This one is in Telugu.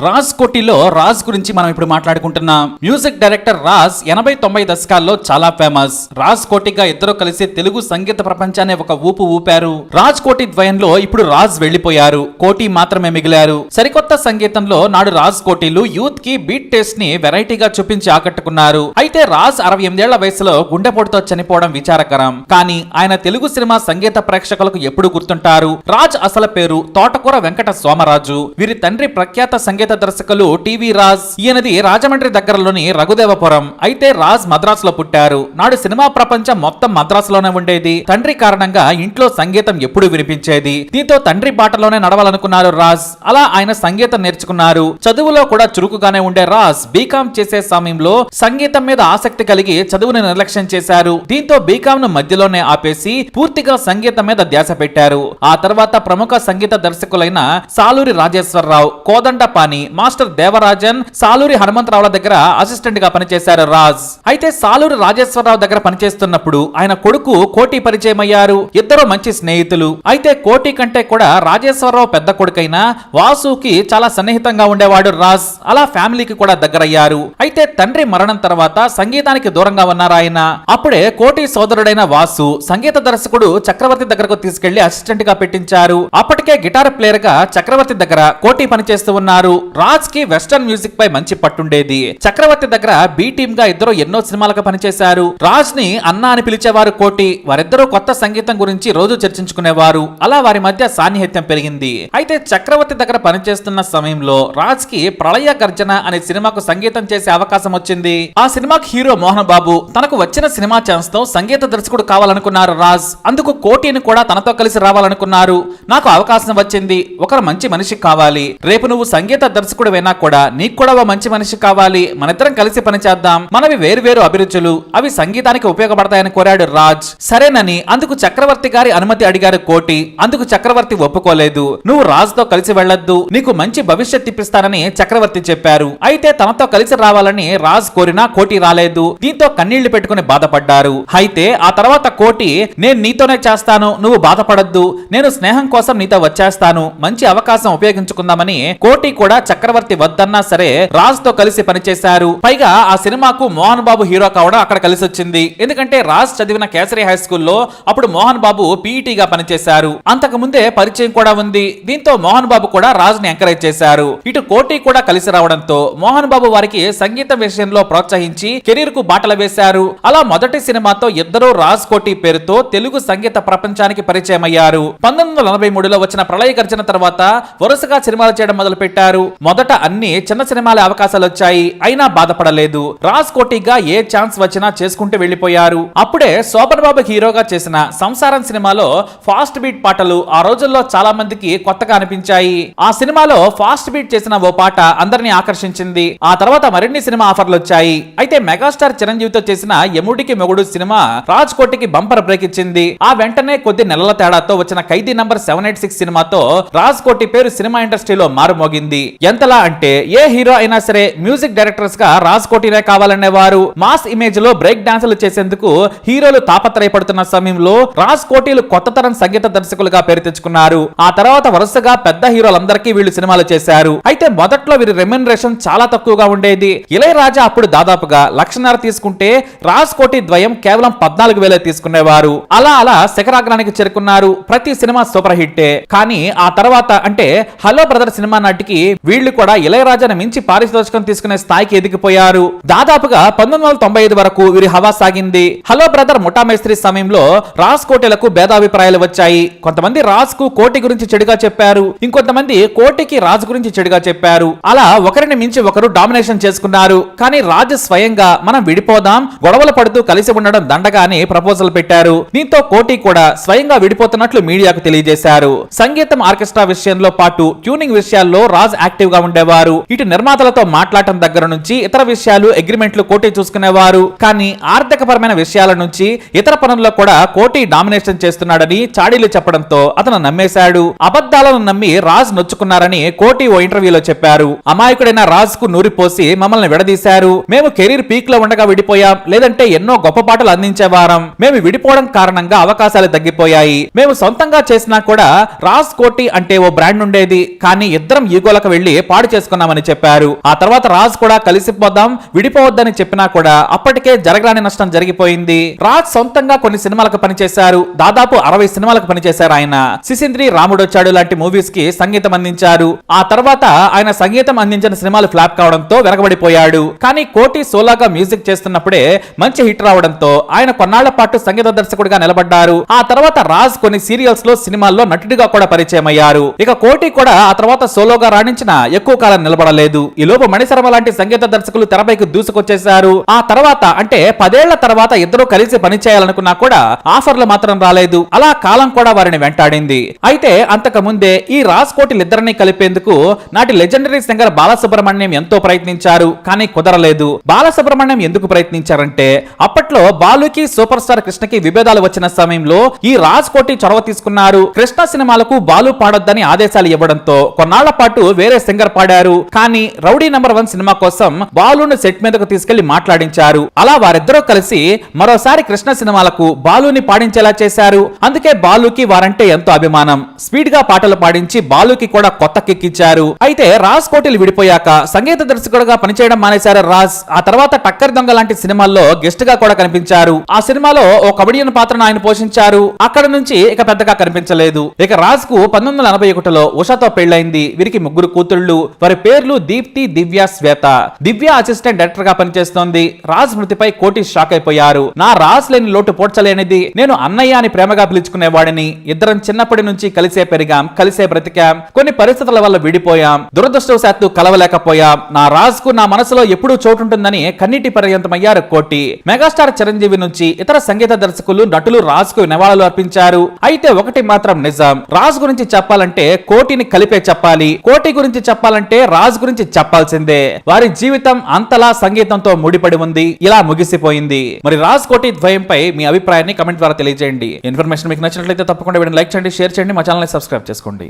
రాజ్ కోటిలో రాజ్ గురించి మనం ఇప్పుడు మాట్లాడుకుంటున్నాం మ్యూజిక్ డైరెక్టర్ రాజ్ ఎనభై తొంభై దశకాల్లో చాలా ఫేమస్. రాజ్ కోటిగా ఇద్దరు కలిసి తెలుగు సంగీత ప్రపంచాన్ని ఒక ఊపు ఊపారు. రాజ్ కోటి ద్వయంలో ఇప్పుడు రాజ్ వెళ్ళిపోయారు కోటి మాత్రమే మిగిలారు. సరికొత్త సంగీతంలో నాడు రాజ్ కోటిలు యూత్కి బీట్ టేస్ట్ని వెరైటీగా చూపించి ఆకట్టుకున్నారు. అయితే రాజ్ అరవై ఎనిమిదేళ్ళ వయసులో గుండెపోటుతో చనిపోవడం విచారకరం. కానీ ఆయన తెలుగు సినిమా సంగీత ప్రేక్షకులకు ఎప్పుడు గుర్తుంటారు? రాజ్ అసలు పేరు తోటకూర వెంకట సోమరాజు. వీరి తండ్రి ప్రఖ్యాత సంగీత దర్శకులు టీవీ రాజ్. ఈయనది రాజమండ్రి దగ్గరలోని రఘుదేవపురం. అయితే రాజ్ మద్రాసులో పుట్టారు. నాడు సినిమా ప్రపంచం మొత్తం మద్రాసులోనే ఉండేది. తండ్రి కారణంగా ఇంట్లో సంగీతం ఎప్పుడు వినిపించేది. దీంతో తండ్రి బాటలోనే నడవాలనుకున్నారు రాజ్. అలా ఆయన సంగీతం నేర్చుకున్నారు. చదువులో కూడా చురుకుగానే ఉండే రాజ్ బీకామ్ చేసే సమయంలో సంగీతం మీద ఆసక్తి కలిగి చదువుని నిర్లక్ష్యం చేశారు. దీంతో బీకామ్ను మధ్యలోనే ఆపేసి పూర్తిగా సంగీతం మీద ధ్యాస పెట్టారు. ఆ తర్వాత ప్రముఖ సంగీత దర్శకులైన సాలూరి రాజేశ్వరరావు అని మాస్టర్ దేవరాజన్ సాలూరి హనుమంతరావుల దగ్గర అసిస్టెంట్గా పనిచేశారు రాజ్. అయితే సాలూరి రాజేశ్వరరావు దగ్గర పనిచేస్తున్నప్పుడు ఆయన కొడుకు కోటి పరిచయం అయ్యారు ఇద్దరు మంచి స్నేహితులు. అయితే కోటి కంటే కూడా రాజేశ్వరరావు పెద్ద కొడుకైన వాసుకి చాలా సన్నిహితంగా ఉండేవాడు రాజ్. అలా ఫ్యామిలీకి కూడా దగ్గరయ్యారు. అయితే తండ్రి మరణం తర్వాత సంగీతానికి దూరంగా ఉన్నారు ఆయన. అప్పుడే కోటి సోదరుడైన వాసు సంగీత దర్శకుడు చక్రవర్తి దగ్గరకు తీసుకెళ్ళి అసిస్టెంట్గా పెట్టించారు. అప్పటికే గిటార్ ప్లేయర్గా చక్రవర్తి దగ్గర కోటి పనిచేస్తూ ఉన్నారు. రాజ్కి వెస్టర్న్ మ్యూజిక్ పై మంచి పట్టుండేది. చక్రవర్తి దగ్గర బి టీమ్గా ఇద్దరు ఎన్నో సినిమాలకు పనిచేశారు. రాజ్ని అన్న అని పిలిచేవారు కోటి వారిద్దరూ కొత్త సంగీతం గురించి రోజు చర్చించుకునేవారు. అలా వారి మధ్య సాన్నిహిత్యం పెరిగింది. అయితే చక్రవర్తి దగ్గర పనిచేస్తున్న సమయంలో రాజ్కి ప్రళయ గర్జన అనే సినిమాకు సంగీతం చేసే అవకాశం వచ్చింది. ఆ సినిమాకి హీరో మోహన్ బాబు తనకు వచ్చిన సినిమా ఛాన్స్తో సంగీత దర్శకుడు కావాలనుకున్నారు రాజ్. అందుకు కోటిని కూడా తనతో కలిసి రావాలనుకున్నారు. నాకు అవకాశం వచ్చింది. ఒకరు మంచి మనిషి కావాలి. రేపు నువ్వు సంగీత దర్శకుడు అయినా కూడా నీకు కూడా ఓ మంచి మనిషి కావాలి. మనిద్దరం కలిసి పనిచేద్దాం మనవి వేరు వేరు అభిరుచులు. అవి సంగీతానికి ఉపయోగపడతాయని కోరాడు రాజ్. సరేనని అందుకు చక్రవర్తి గారి అనుమతి అడిగారు కోటి. అందుకు చక్రవర్తి ఒప్పుకోలేదు. నువ్వు రాజ్తో కలిసి వెళ్ళొద్దు. నీకు మంచి భవిష్యత్ ఇప్పిస్తానని చక్రవర్తి చెప్పారు. అయితే తనతో కలిసి రావాలని రాజ్ కోరినా కోటి రాలేదు. దీంతో కన్నీళ్ళు పెట్టుకుని బాధపడ్డారు. అయితే ఆ తర్వాత కోటి నేను నీతోనే చేస్తాను. నువ్వు బాధపడద్దు. నేను స్నేహం కోసం నీతో వచ్చేస్తాను. మంచి అవకాశం ఉపయోగించుకుందామని కోటి కూడా చక్రవర్తి వద్దన్నా సరే రాజ్తో కలిసి పనిచేశారు. పైగా ఆ సినిమాకు మోహన్ బాబు హీరో కావడం అక్కడ కలిసి వచ్చింది ఎందుకంటే రాజ్ చదివిన కేసరి హై స్కూల్లో అప్పుడు మోహన్ బాబు పీఈటీ గా పనిచేశారు. అంతకు ముందే పరిచయం కూడా ఉంది. దీంతో మోహన్ బాబు కూడా రాజ్ని ఎంకరేజ్ చేశారు. ఇటు కోటి కూడా కలిసి రావడంతో మోహన్ బాబు వారికి సంగీతం విషయంలో ప్రోత్సహించి కెరీర్కు బాటలు వేశారు. అలా మొదటి సినిమాతో ఇద్దరూ రాజ్ కోటి పేరుతో తెలుగు సంగీత ప్రపంచానికి పరిచయం అయ్యారు పంతొమ్మిది వందల నలభై మూడులో వచ్చిన ప్రళయ గర్జన తర్వాత వరుసగా సినిమాలు చేయడం మొదలు పెట్టారు మొదట అన్ని చిన్న సినిమాలే అవకాశాలు వచ్చాయి. అయినా బాధపడలేదు. రాజ్ కోటిగా ఏ ఛాన్స్ వచ్చినా చేసుకుంటూ వెళ్ళిపోయారు అప్పుడే శోభన్ బాబు హీరోగా చేసిన సంసారం సినిమాలో ఫాస్ట్ బీట్ పాటలు ఆ రోజుల్లో చాలా మందికి కొత్తగా అనిపించాయి. ఆ సినిమాలో ఫాస్ట్ బీట్ చేసిన ఓ పాట అందరినీ ఆకర్షించింది. ఆ తర్వాత మరిన్ని సినిమా ఆఫర్లు వచ్చాయి. అయితే మెగాస్టార్ చిరంజీవితో చేసిన యముడికి మొగుడు సినిమా రాజ్ కోటికి బంపర్ బ్రేక్ ఇచ్చింది. ఆ వెంటనే కొద్ది నెలల తేడాతో వచ్చిన Khaidi number seven eight six సినిమాతో రాజ్ కోటి పేరు సినిమా ఇండస్ట్రీలో మారుమోగింది. ఎంతలా అంటే ఏ హీరో అయినా సరే మ్యూజిక్ డైరెక్టర్స్గా రాజ్ కోటినే కావాలనేవారు. మాస్ ఇమేజ్లో బ్రేక్ డాన్సులు చేసేందుకు హీరోలు తాపత్రయపడుతున్న సమయంలో రాజ్ కోటీలు కొత్త తరం సంగీత దర్శకులుగా పేరు తెచ్చుకున్నారు. ఆ తర్వాత వరుసగా పెద్ద హీరోలందరికీ వీళ్ళు సినిమాలు చేశారు. అయితే మొదట్లో వీరి రెమ్యునరేషన్ చాలా తక్కువగా ఉండేది. ఇళయరాజా అప్పుడు దాదాపుగా లక్షన్నర తీసుకుంటే రాజ్ కోటి ద్వయం కేవలం పద్నాలుగు వేలే తీసుకునేవారు. అలా అలా శిఖరాగ్రానికి చేరుకున్నారు. ప్రతి సినిమా సూపర్ హిట్టే. కానీ ఆ తర్వాత అంటే హలో బ్రదర్ సినిమా నాటికి వీళ్ళు కూడా ఇళయరాజాను మించి పారితోషికం తీసుకునే స్థాయికి ఎదిగిపోయారు. దాదాపుగా పంతొమ్మిది వందల తొంభై ఐదు వరకు వీరి హవా సాగింది. హలో బ్రదర్ ముఠామేస్త్రి సమయంలో రాజ్ కోటెలకు భేదాభిప్రాయాలు వచ్చాయి. కొంతమంది రాజ్కు కోటి గురించి చెడుగా చెప్పారు. ఇంకొంతమంది కోటికి రాజు గురించి చెడుగా చెప్పారు. అలా ఒకరిని మించి ఒకరు డామినేషన్ చేసుకున్నారు. కానీ రాజు స్వయంగా మనం విడిపోదాం గొడవలు పడుతూ కలిసి ఉండడం దండగా అని ప్రపోజల్ పెట్టారు. దీంతో కోటి కూడా స్వయంగా విడిపోతున్నట్లు మీడియాకు తెలియజేశారు. సంగీతం ఆర్కెస్ట్రా విషయంలో పాటు ట్యూనింగ్ విషయాల్లో రాజ్ యాక్టివ్ గా ఉండేవారు. ఇటు నిర్మాతలతో మాట్లాడటం దగ్గర నుంచి ఇతర విషయాలు అగ్రిమెంట్లు కోటి చూసుకునేవారు. కానీ ఆర్థిక పరమైన విషయాల నుంచి ఇతర పనుల్లో కూడా కోటి డామినేషన్ చేస్తున్నాడని చాడీలు చెప్పడంతో అతను నమ్మేశాడు. అబద్ధాలను నమ్మి రాజ్ నొచ్చుకున్నారని కోటి ఓ ఇంటర్వ్యూలో చెప్పారు. అమాయకుడైన రాజ్కు నూరిపోసి మమ్మల్ని విడదీశారు. మేము కెరీర్ పీక్లో ఉండగా విడిపోయాం. లేదంటే ఎన్నో గొప్ప పాటలు అందించేవారం. మేము విడిపోవడం కారణంగా అవకాశాలు తగ్గిపోయాయి. మేము సొంతంగా చేసినా కూడా రాజ్ కోటి అంటే ఓ బ్రాండ్ ఉండేది. కానీ ఇద్దరం ఈగోలకు వెళ్ళి పాడు చేసుకున్నామని చెప్పారు. ఆ తర్వాత రాజ్ కూడా కలిసిపోదాం విడిపోవద్దని చెప్పినా కూడా అప్పటికే జరగరాని నష్టం జరిగిపోయింది. రాజ్ సొంతంగా కొన్ని సినిమాలకు పనిచేశారు. దాదాపు అరవై సినిమాలకు పనిచేశారు ఆయన. సిసింద్రి రాముడొచ్చాడు లాంటి మూవీస్కి సంగీతం అందించారు. ఆ తర్వాత ఆయన సంగీతం అందించిన సినిమాలు ఫ్లాప్ కావడంతో వెనకబడిపోయాడు. కానీ కోటి సోలాగా మ్యూజిక్ చేస్తున్నప్పుడే మంచి హిట్ రావడంతో ఆయన కొన్నాళ్ళ పాటు సంగీత దర్శకుడిగా నిలబడ్డారు. ఆ తర్వాత రాజ్ కొన్ని సీరియల్స్లో సినిమాల్లో నటుడిగా కూడా పరిచయం అయ్యారు ఇక కోటి కూడా ఆ తర్వాత సోలోగా రాణించిన ఎక్కువ కాలం నిలబడలేదు. ఈ లోపు మణిశర్మ లాంటి సంగీత దర్శకులు తెరపైకి దూసుకొచ్చేశారు. ఆ తర్వాత అంటే పదేళ్ళ తర్వాత ఇద్దరు కలిసి పనిచేయాలనుకున్నా కూడా ఆఫర్లు మాత్రం రాలేదు. అలా కాలం కూడా వారిని వెంటాడింది. అయితే అంతకు ముందే ఈ రాజ్ కోటిలిద్దరిని కలిపేందుకు నాటి లెజెండరీ సింగర్ బాలసుబ్రహ్మణ్యం ఎంతో ప్రయత్నించారు కానీ కుదరలేదు. బాలసుబ్రహ్మణ్యం ఎందుకు ప్రయత్నించారంటే అప్పట్లో బాలుకి సూపర్ స్టార్ కృష్ణకి విభేదాలు వచ్చిన సమయంలో ఈ రాజ్ కోటి చొరవ తీసుకున్నారు. కృష్ణ సినిమాలకు బాలు పాడొద్దని ఆదేశాలు ఇవ్వడంతో కొన్నాళ్ళ పాటు వేరే సింగర్ పాడారు. కానీ రౌడీ నంబర్ వన్ సినిమా కోసం బాలును సెట్ మీదకు తీసుకెళ్ళి మాట్లాడించారు. అలా వారిద్దరూ కలిసి మరోసారి కృష్ణ సినిమాలకు బాలుని పాడించేలా చేశారు. అందుకే బాలుకి వారంటే ఎంతో అభిమానం. స్పీడ్గా పాటలు పాడించి బాలుకి కూడా కొత్త కిక్కించారు అయితే రాజ్ కోటిలు విడిపోయాక సంగీత దర్శకుడుగా పనిచేయడం మానేశారు రాజ్. ఆ తర్వాత టక్కర్ దొంగ లాంటి సినిమాల్లో గెస్ట్గా కూడా కనిపించారు. ఆ సినిమాలో ఓ కబడియన్ పాత్రను ఆయన పోషించారు. అక్కడ నుంచి ఇక పెద్దగా కనిపించలేదు. ఇక రాజ్కు పంతొమ్మిది వందల ఎనభై ఒకటిలో ఉషాతో పెళ్ళైంది వీరికి ముగ్గురు కూతురు. కూతుళ్ళు వారి పేర్లు దీప్తి దివ్య శ్వేత. దివ్య అసిస్టెంట్ డైరెక్టర్గా పనిచేస్తోంది. రాజ్ మృతిపై కోటి షాక్ అయిపోయారు. నా రాజ్ లేని లోటు పోడ్చలేనిది. నేను అన్నయ్య అని ప్రేమగా పిలుచుకునేవాడిని ఇద్దరం చిన్నప్పటి నుంచి కలిసే పెరిగాం కలిసే బ్రతికాం. కొన్ని పరిస్థితుల వల్ల విడిపోయాం. దురదృష్టవశాత్తు కలవలేకపోయాం. నా రాజ్కు నా మనసులో ఎప్పుడూ చోటుంటుందని కన్నీటి పర్యంతమయ్యారు కోటి. మెగాస్టార్ చిరంజీవి నుంచి ఇతర సంగీత దర్శకులు నటులు రాజ్కు నివాళులు అర్పించారు. అయితే ఒకటి మాత్రం నిజం. రాజ్ గురించి చెప్పాలంటే కోటిని కలిపే చెప్పాలి. కోటి గురించి చెప్పాలంటే రాజ్ గురించి చెప్పాల్సిందే. వారి జీవితం అంతలా సంగీతంతో ముడిపడి ఉంది. ఇలా ముగిసిపోయింది. మరి రాజ్ కోటి ద్వయంపై మీ అభిప్రాయాన్ని కమెంట్ ద్వారా తెలియజేయండి. ఇన్ఫర్మేషన్ మీకు నచ్చినట్లయితే తప్పకుండా వీడియో లైక్ చేయండి షేర్ చేయండి మా ఛానల్ సబ్స్క్రైబ్ చేసుకోండి.